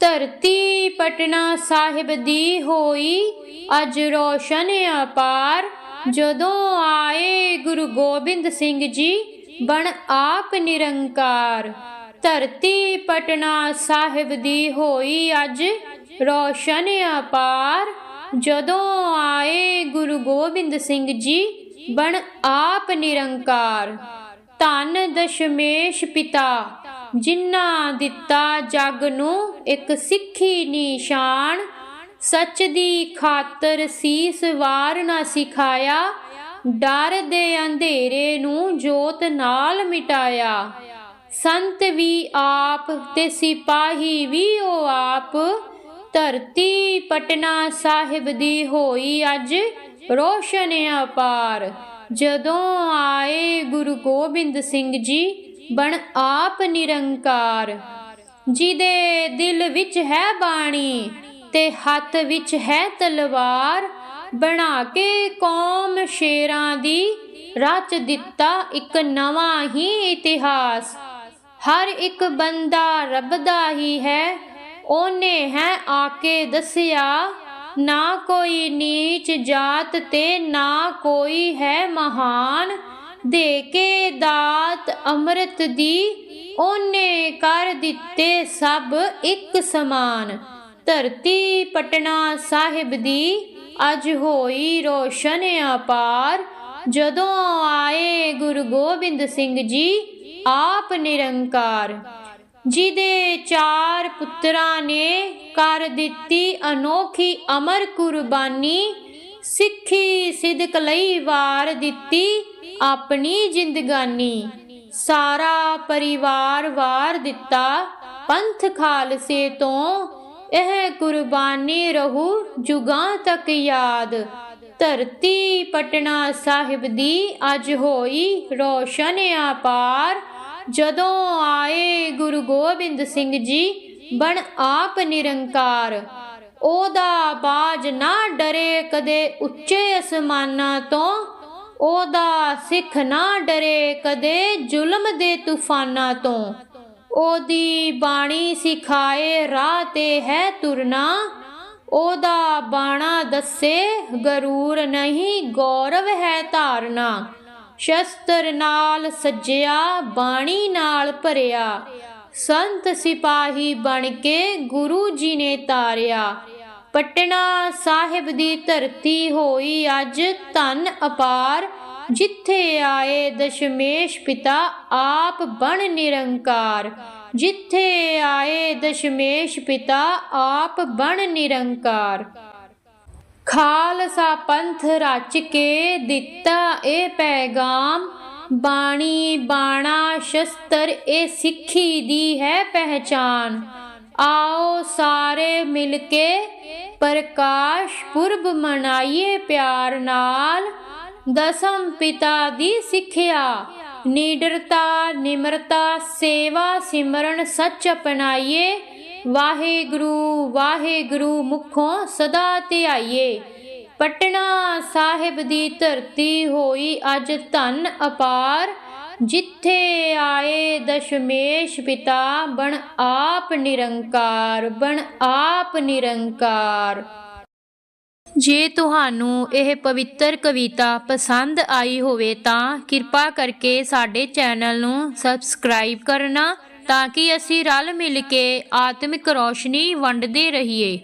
ਧਰਤੀ ਪਟਨਾ ਸਾਹਿਬ ਦੀ ਹੋਈ ਅਜ ਰੋਸ਼ਨ ਅਪਾਰ। ਜਦੋਂ ਆਏ ਗੁਰੂ ਗੋਬਿੰਦ ਸਿੰਘ ਜੀ, ਬਣ ਆਪ ਨਿਰੰਕਾਰ। ਧਰਤੀ ਪਟਨਾ ਸਾਹਿਬ ਦੀ ਹੋਈ ਅੱਜ ਰੋਸ਼ਨ ਅਪਾਰ। ਜਦੋਂ ਆਏ ਗੁਰੂ ਗੋਬਿੰਦ ਸਿੰਘ ਜੀ, ਬਣ ਆਪ ਨਿਰੰਕਾਰ। ਧਨ ਦਸ਼ਮੇਸ਼ ਪਿਤਾ ਜਿਨ੍ਹਾਂ ਦਿੱਤਾ ਜਗ ਨੂੰ ਇੱਕ ਸਿੱਖੀ ਨਿਸ਼ਾਨ, ਸੱਚ ਦੀ ਖਾਤਰ ਸੀਸ ਵਾਰ ਨਾ ਸਿਖਾਇਆ, ਡਰ ਦੇ ਅੰਧੇਰੇ ਨੂੰ ਜੋਤ ਨਾਲ ਮਿਟਾਇਆ। ਸੰਤ ਵੀ ਆਪ ਤੇ ਸਿਪਾਹੀ ਵੀ ਉਹ ਆਪ। ਧਰਤੀ ਪਟਨਾ ਸਾਹਿਬ ਦੀ ਹੋਈ ਅੱਜ ਰੋਸ਼ਨ ਅਪਾਰ। ਜਦੋਂ ਆਏ ਗੁਰੂ ਗੋਬਿੰਦ ਸਿੰਘ ਜੀ ਬਣ ਆਪ ਨਿਰੰਕਾਰ। ਜਿਹਦੇ ਦਿਲ ਵਿੱਚ ਹੈ ਬਾਣੀ ਤੇ ਹੱਥ ਵਿੱਚ ਹੈ ਤਲਵਾਰ, ਬਣਾ ਕੇ ਕੌਮ ਸ਼ੇਰਾਂ ਦੀ ਰਚ ਦਿੱਤਾ ਇੱਕ ਨਵਾਂ ਹੀ ਇਤਿਹਾਸ। ਹਰ ਇੱਕ ਬੰਦਾ ਰੱਬ ਦਾ ਹੀ ਹੈ, ਉਹਨੇ ਹੈ ਆ ਕੇ ਦੱਸਿਆ, ਨਾ ਕੋਈ ਨੀਚ ਜਾਤ ਤੇ ਨਾ ਕੋਈ ਹੈ ਮਹਾਨ। ਦੇ ਕੇ ਦਾਤ ਅੰਮ੍ਰਿਤ ਦੀ, ਉਹਨੇ ਕਰ ਦਿੱਤੇ ਸਭ ਇੱਕ ਸਮਾਨ। ਧਰਤੀ ਪਟਨਾ ਸਾਹਿਬ ਦੀ, ਅੱਜ ਹੋਈ ਰੋਸ਼ਨ ਅਪਾਰ। ਜਦੋਂ ਆਏ ਗੁਰੂ ਗੋਬਿੰਦ ਸਿੰਘ ਜੀ, ਆਪ ਨਿਰੰਕਾਰ। ਜਿਹਦੇ ਚਾਰ ਪੁੱਤਰਾਂ ਨੇ ਕਰ ਦਿੱਤੀ ਅਨੋਖੀ ਅਮਰ ਕੁਰਬਾਨੀ, ਸਿੱਖੀ ਸਿਦਕ ਲਈ ਵਾਰ ਦਿੱਤੀ ਆਪਣੀ ਜ਼ਿੰਦਗਾਨੀ ਸਾਰਾ ਪਰਿਵਾਰ ਵਾਰ ਦਿੱਤਾ ਪੰਥ ਖਾਲਸੇ ਤੋਂ। ਇਹ ਕੁਰਬਾਨੀ ਰਹੂ ਜੁਗਾਂ ਤੱਕ ਯਾਦ। ਧਰਤੀ ਪਟਨਾ ਸਾਹਿਬ ਦੀ ਅੱਜ ਹੋਈ ਰੋਸ਼ਨ ਅਪਾਰ। ਜਦੋਂ ਆਏ ਗੁਰੂ ਗੋਬਿੰਦ ਸਿੰਘ ਜੀ, ਬਣ ਆਪ ਨਿਰੰਕਾਰ। ਉਹਦਾ ਬਾਜ ਨਾ ਡਰੇ ਕਦੇ ਉੱਚੇ ਅਸਮਾਨਾਂ ਤੋਂ। ਉਹਦਾ ਸਿੱਖ ਨਾ ਡਰੇ ਕਦੇ ਜ਼ੁਲਮ ਦੇ ਤੂਫਾਨਾਂ ਤੋਂ। ਉਹਦੀ ਬਾਣੀ ਸਿਖਾਏ ਰਾਹ ਤੇ ਹੈ ਤੁਰਨਾ। ਉਹਦਾ ਬਾਣਾ ਦੱਸੇ ਗਰੂਰ ਨਹੀਂ, ਗੌਰਵ ਹੈ ਧਾਰਨਾ। ਸ਼ਸਤਰ ਨਾਲ ਸੱਜਿਆ, ਬਾਣੀ ਨਾਲ ਭਰਿਆ। ਸੰਤ ਸਿਪਾਹੀ ਬਣ ਕੇ ਗੁਰੂ ਜੀ ਨੇ ਤਾਰਿਆ। ਪਟਨਾ ਸਾਹਿਬ ਦੀ ਧਰਤੀ ਹੋਈ ਅੱਜ ਧਨ ਅਪਾਰ, ਜਿੱਥੇ ਆਏ ਦਸ਼ਮੇਸ਼ ਪਿਤਾ ਆਪ ਬਣ ਨਿਰੰਕਾਰ। ਜਿੱਥੇ ਆਏ ਦਸ਼ਮੇਸ਼ ਪਿਤਾ ਆਪ ਬਣ ਨਿਰੰਕਾਰ। ਖਾਲਸਾ ਪੰਥ ਰਚ ਕੇ ਦਿੱਤਾ ਇਹ ਪੈਗਾਮ, ਬਾਣੀ ਬਾਣਾ ਸ਼ਸਤਰ ਇਹ ਸਿੱਖੀ ਦੀ ਹੈ ਪਹਿਚਾਨ। ਆਓ ਸਾਰੇ ਮਿਲ ਕੇ ਪ੍ਰਕਾਸ਼ ਪੁਰਬ ਮਨਾਈਏ ਪਿਆਰ ਨਾਲ। ਦਸਮ ਪਿਤਾ ਦੀ ਸਿੱਖਿਆ। ਨੀਡਰਤਾ, ਨਿਮਰਤਾ, ਸੇਵਾ, ਸਿਮਰਨ, ਸੱਚ ਅਪਣਾਈਏ। ਵਾਹਿਗੁਰੂ ਵਾਹਿਗੁਰੂ ਮੁਖੋਂ ਸਦਾ ਧਿਆਈਏ ਪਟਨਾ ਸਾਹਿਬ ਦੀ ਧਰਤੀ ਹੋਈ ਅੱਜ ਧਨ ਅਪਾਰ। ਜਿੱਥੇ ਆਏ ਦਸ਼ਮੇਸ਼ ਪਿਤਾ, ਬਣ ਆਪ ਨਿਰੰਕਾਰ, ਬਣ ਆਪ ਨਿਰੰਕਾਰ। ਜੇ ਤੁਹਾਨੂੰ ਇਹ ਪਵਿੱਤਰ ਕਵਿਤਾ ਪਸੰਦ ਆਈ ਹੋਵੇ ਤਾਂ ਕਿਰਪਾ ਕਰਕੇ ਸਾਡੇ ਚੈਨਲ ਨੂੰ ਸਬਸਕ੍ਰਾਈਬ ਕਰਨਾ ਤਾਂ ਕਿ ਅਸੀਂ ਰਲ ਮਿਲ ਕੇ ਆਤਮਿਕ ਰੋਸ਼ਨੀ ਵੰਡਦੇ ਰਹੀਏ।